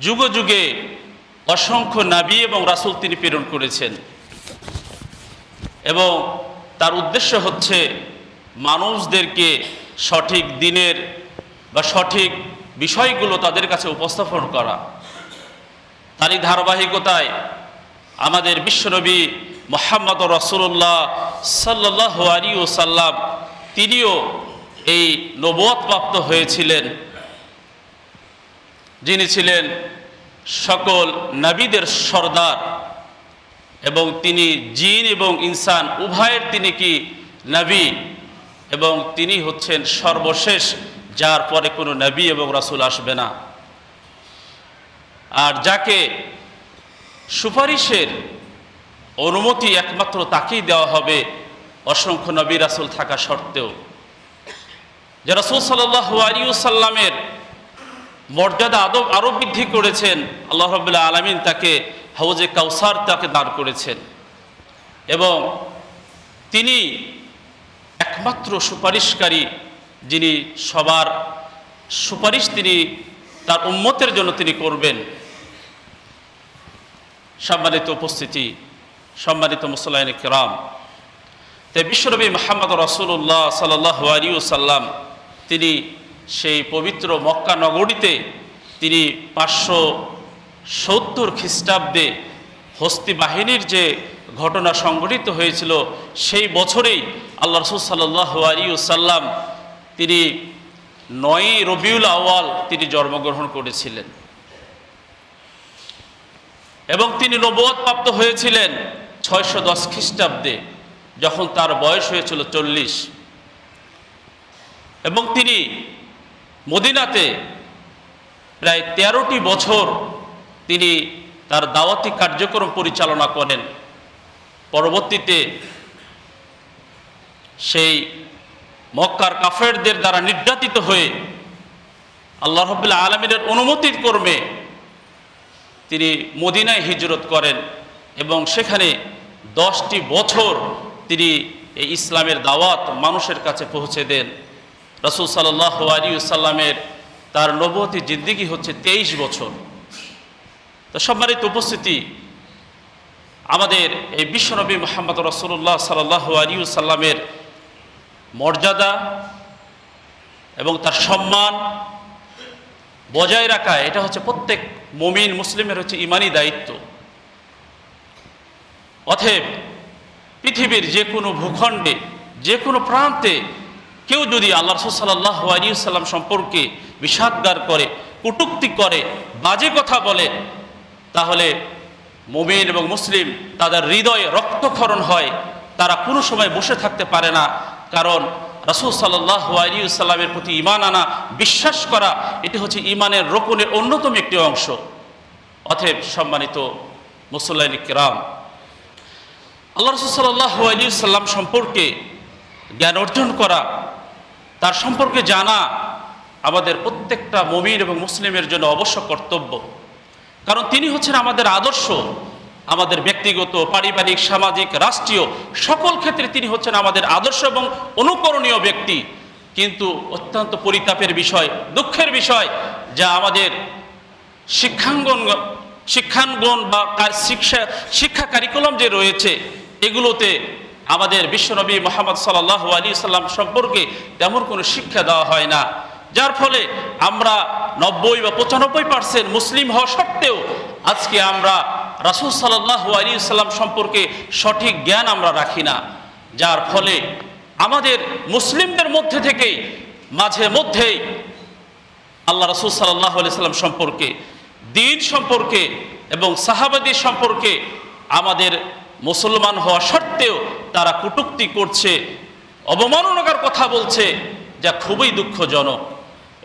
যুগে যুগে অসংখ্য নাবী এবং রাসূল তিনি প্রেরণ করেছেন। এবং তার উদ্দেশ্য হচ্ছে মানুষদেরকে সঠিক দিনের বা সঠিক বিষয়গুলো তাদের কাছে উপস্থাপন করা। তারই ধারাবাহিকতায় আমাদের বিশ্বনবী মোহাম্মদ রসুল্লাহ সাল্লাহ আলী ও সাল্লাম তিনিও এই নবৎপ্রাপ্ত হয়েছিলেন। যিনি ছিলেন সকল নবীদের সর্দার এবং তিনি জিন এবং ইনসান, উভয়ের তিনি কি নবী? এবং তিনি হচ্ছেন সর্বশেষ, যার পরে কোনো নবী এবং রাসূল আসবে না। আর যাকে সুপারিশের অনুমতি একমাত্র তাকেই দেওয়া হবে, অসংখ্য নবী রাসুল থাকা সত্ত্বেও। যে রাসূল সাল্লাহ আলাইহি সাল্লামের মর্যাদা আদব আরও বৃদ্ধি করেছেন। আল্লাহ রবুল্লাহ আলমিন তাকে হাউজে কাউসার তাকে দান করেছেন। এবং তিনি একমাত্র সুপারিশকারী যিনি সবার সুপারিশ তিনি তার উন্মতের জন্য তিনি করবেন। সম্মানিত উপস্থিতি, সম্মানিত মুসলাইন কেরাম, তাই বিশ্বনবী মোহাম্মদ রসুল্লাহ সাল্লাহ আলী সাল্লাম তিনি সেই পবিত্র মক্কা নগরীতে তিনি পাঁচশো সত্তর খ্রিস্টাব্দে হস্তি বাহিনীর যে ঘটনা সংঘটিত হয়েছিল, সেই বছরেই আল্লাহ রসুল সাল্লাহ তিনি নয়ই রবিউল আওয়াল তিনি জন্মগ্রহণ করেছিলেন। এবং তিনি নবদ প্রাপ্ত হয়েছিলেন ছয়শো দশ খ্রিস্টাব্দে, যখন তার বয়স হয়েছিল চল্লিশ। এবং তিনি মদিনাতে প্রায় তেরোটি বছর তিনি তার দাওয়াতি কার্যক্রম পরিচালনা করেন। পরবর্তীতে সেই মক্কার কাফেরদের দ্বারা নির্যাতিত হয়ে আল্লাহ রবুল্লাহ আলমিনের অনুমতির কর্মে তিনি মদিনায় হিজরত করেন এবং সেখানে দশটি বছর তিনি এই ইসলামের দাওয়াত মানুষের কাছে পৌঁছে দেন। রসুল সাল্লাহ আলী সাল্লামের তার নবতী জিন্দিগি হচ্ছে তেইশ বছর। তো সম্মানিত উপস্থিতি, আমাদের এই বিশ্বনবী মোহাম্মদ রসুল্লাহ সাল্লাহ আলী সাল্লামের মর্যাদা এবং তার সম্মান বজায় রাখা, এটা হচ্ছে প্রত্যেক মমিন মুসলিমের হচ্ছে ইমানি দায়িত্ব। অতএব পৃথিবীর যে কোনো ভূখণ্ডে, যে কোনো প্রান্তে কেউ যদি আল্লাহ রসুল্লাহ আলিয়াল্লাম সম্পর্কে বিষাদগার করে, কটুক্তি করে, বাজে কথা বলে, তাহলে মোমিন এবং মুসলিম তাদের হৃদয়ে রক্তক্ষরণ হয়, তারা কোনো সময় বসে থাকতে পারে না। কারণ রসুল সাল্লাহ আলিউসাল্লামের প্রতি ইমান আনা, বিশ্বাস করা, এটি হচ্ছে ইমানের রোপণের অন্যতম একটি অংশ। অথব সম্মানিত মুসল্লাইন কিরাম, আল্লাহ রসুল সাল্লাহ আলিউসাল্লাম সম্পর্কে জ্ঞান অর্জন করা তার সম্পর্কে জানা আমাদের প্রত্যেকটা মমিন এবং মুসলিমের জন্য অবশ্য কর্তব্য। কারণ তিনি হচ্ছেন আমাদের আদর্শ, আমাদের ব্যক্তিগত, পারিবারিক, সামাজিক, রাষ্ট্রীয়, সকল ক্ষেত্রে তিনি হচ্ছেন আমাদের আদর্শ এবং অনুকরণীয় ব্যক্তি। কিন্তু অত্যন্ত পরিতাপের বিষয়, দুঃখের বিষয়, যা আমাদের শিক্ষাঙ্গন শিক্ষাঙ্গন বা শিক্ষা শিক্ষা কারিকুলাম যে রয়েছে, এগুলোতে আমাদের বিশ্বনবী মোহাম্মদ সাল্লাহ আলী সাল্লাম সম্পর্কে তেমন কোনো শিক্ষা দেওয়া হয় না। যার ফলে আমরা নব্বই বা পঁচানব্বই পার্সেন্ট মুসলিম হওয়া সত্ত্বেও আজকে আমরা রাসুল সাল্লাহ আলী সাল্লাম সম্পর্কে সঠিক জ্ঞান আমরা রাখি না। যার ফলে আমাদের মুসলিমদের মধ্যে থেকেই, মাঝে মধ্যেই আল্লাহ রসুল সাল্লাহ আলি সাল্লাম সম্পর্কে, দিন সম্পর্কে এবং সাহাবাদী সম্পর্কে আমাদের মুসলমান হওয়া সত্ত্বেও তারা কটুক্তি করছে অবমাননাকার কথা বলছে, যা খুবই দুঃখজনক।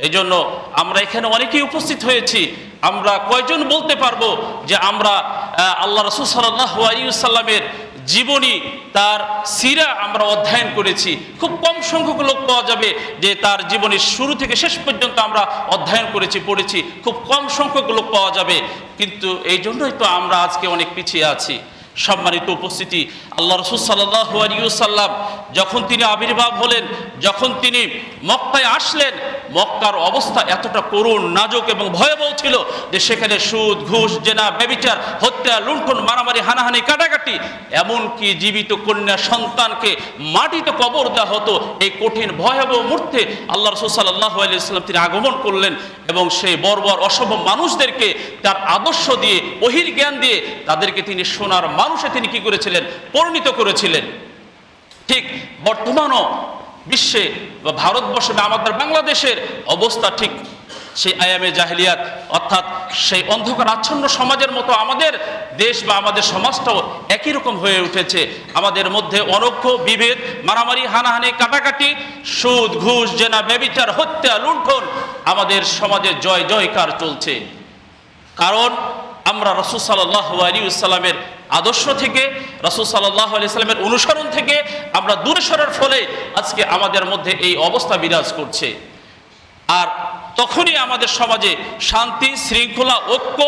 এই জন্য আমরা এখানে অনেকেই উপস্থিত হয়েছি। আমরা কয়জন বলতে পারব যে আমরা আল্লাহ রসুল সাল্লাহ আলিউসাল্লামের জীবনী, তার সিরা আমরা অধ্যয়ন করেছি। খুব কম সংখ্যক লোক পাওয়া যাবে যে তার জীবনের শুরু থেকে শেষ পর্যন্ত আমরা অধ্যয়ন করেছি, পড়েছি। খুব কম সংখ্যক লোক পাওয়া যাবে। কিন্তু এই জন্যই তো আমরা আজকে অনেক পিছিয়ে আছি। সম্মানিত উপস্থিতি। আল্লাহ রসুল সাল্লাহ আলিউসাল্লাম যখন তিনি আবির্ভাব হলেন যখন তিনি মক্কায় আসলেন মক্কার অবস্থা এতটা করুণ, নাজুক এবং ভয়াবহ ছিল যে সেখানে সুদ, ঘুষ, জেনা, ব্যবিচার, হত্যা, লুণ্ঠন, মারামারি, হানাহানি, কাটাকাটি, এমনকি জীবিত কন্যা সন্তানকে মাটিতে কবর দেওয়া হতো এই কঠিন, ভয়াবহ মুহূর্তে আল্লাহ রসুল সাল্লাহ আলিয়াল্লাম তিনি আগমন করলেন এবং সেই বর্বর অসভ্য মানুষদেরকে তার আদর্শ দিয়ে, অহির জ্ঞান দিয়ে তাদেরকে তিনি সোনার মানুষে তিনি কি করেছিলেন? পরিণত করেছিলেন। ঠিক বর্তমানও বিশ্বে বা ভারতবর্ষে বা আমাদের বাংলাদেশের অবস্থা ঠিক সেই আয়ামে জাহিলিয়াত, অর্থাৎ সেই অন্ধকার আচ্ছন্ন সমাজের মতো আমাদের দেশ বা আমাদের সমাজটাও একই রকম হয়ে উঠেছে। আমাদের মধ্যে অনক্ষ বিভেদ, মারামারি, হানাহানি, কাটাকাটি, সুদ, ঘুষ, জেনা, ব্যবিচার, হত্যা, লুণ্ঠন আমাদের সমাজে জয় জয়কার চলছে। কারণ আমরা রসুল সাল্লাহ আলী সাল্লামের আদর্শ থেকে, রসুল সাল্লাহ আলি সাল্লামের অনুসরণ থেকে আমরা দূরে সরার ফলে আজকে আমাদের মধ্যে এই অবস্থা বিরাজ করছে। আর তখনই আমাদের সমাজে শান্তি, শৃঙ্খলা, ঐক্য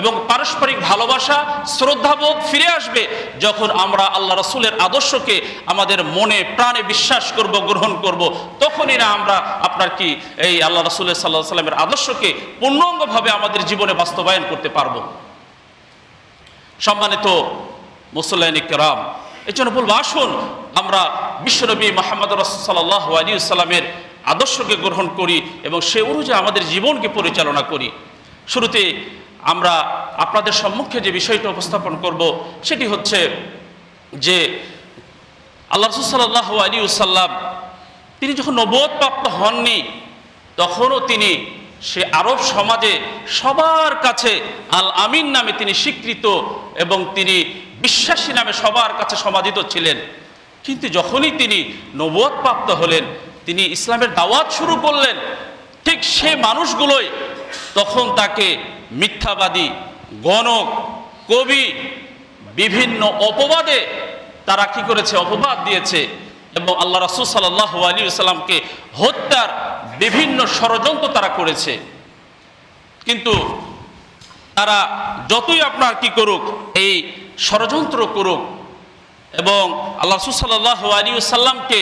এবং পারস্পরিক ভালোবাসা, শ্রদ্ধাবোধ ফিরে আসবে যখন আমরা আল্লাহ রসুলের আদর্শকে আমাদের মনে, প্রাণে বিশ্বাস করব, গ্রহণ করব। তখনই না আমরা আপনার কি এই আল্লাহ রসুলের সাল্লাহ সাল্লামের আদর্শকে পূর্ণাঙ্গভাবে আমাদের জীবনে বাস্তবায়ন করতে পারব। সম্মানিত মুসল্লাইন এই জন্য বলব আসুন, আমরা বিশ্বনবী মোহাম্মদ রসুল্লাহ আলী সাল্লামের আদর্শকে গ্রহণ করি এবং সে অনুযায়ী আমাদের জীবনকে পরিচালনা করি। শুরুতে আমরা আপনাদের সম্মুখে যে বিষয়টা উপস্থাপন করব, সেটি হচ্ছে যে আল্লাহ রসুল্লাহ আলী সাল্লাম তিনি যখন নবোধপ্রাপ্ত হননি, তখনও তিনি সে আরব সমাজে সবার কাছে আল আমিন নামে তিনি স্বীকৃত এবং তিনি বিশ্বাসী নামে সবার কাছে সমাদিত ছিলেন। কিন্তু যখনই তিনি নবোধপ্রাপ্ত হলেন, তিনি ইসলামের দাওয়াত শুরু করলেন, ঠিক সে মানুষগুলোই তখন তাকে মিথ্যাবাদী, গণক, কবি, বিভিন্ন অপবাদে তারা কি করেছে? অপবাদ দিয়েছে এবং আল্লাহ রাসুল সাল্লাহ আলী সাল্লামকে হত্যার বিভিন্ন ষড়যন্ত্র তারা করেছে। কিন্তু তারা যতই আপনার কি করুক, এই ষড়যন্ত্র করুক এবং আল্লাহ রসুল সাল্লাহ আলী সাল্লামকে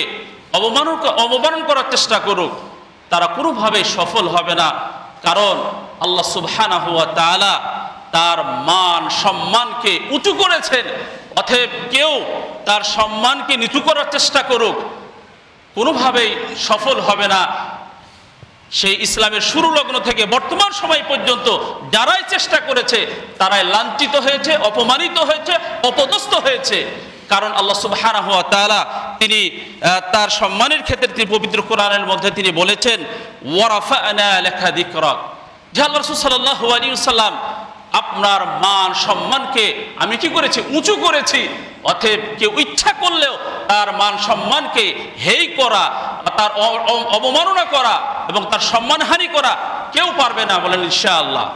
অবমানন করার চেষ্টা করুক, তারা কোনোভাবেই সফল হবে না। কারণ আল্লাহ সুবহানা হুয়া তাআলা তার মান সম্মানকে উঁচু করেছেন, অতএব কেউ তার সম্মানকে নিচু করার চেষ্টা করুক, কোনোভাবেই সফল হবে না। সেই ইসলামের শুরু লগ্ন থেকে বর্তমান সময় পর্যন্ত যারাই চেষ্টা করেছে, তারাই লাঞ্ছিত হয়েছে, অপমানিত হয়েছে, অপদস্থ হয়েছে। কারণ আল্লাহ সুবহানাহু ওয়া তাআলা তিনি তার সম্মানের ক্ষেত্রে তিনি পবিত্র কোরআনের মধ্যে তিনি বলেছেন, ওয়ারাফানা লেখা দিকরাক যে আল্লাহ আপনার মান, সম্মানকে আমি কি করেছি? উঁচু করেছি। অতএব কেউ ইচ্ছা করলেও তার মান, সম্মানকে হেই করা তার অবমাননা করা এবং তার সম্মানহানি করা কেউ পারবে না বলেন ইনশাআল্লাহ।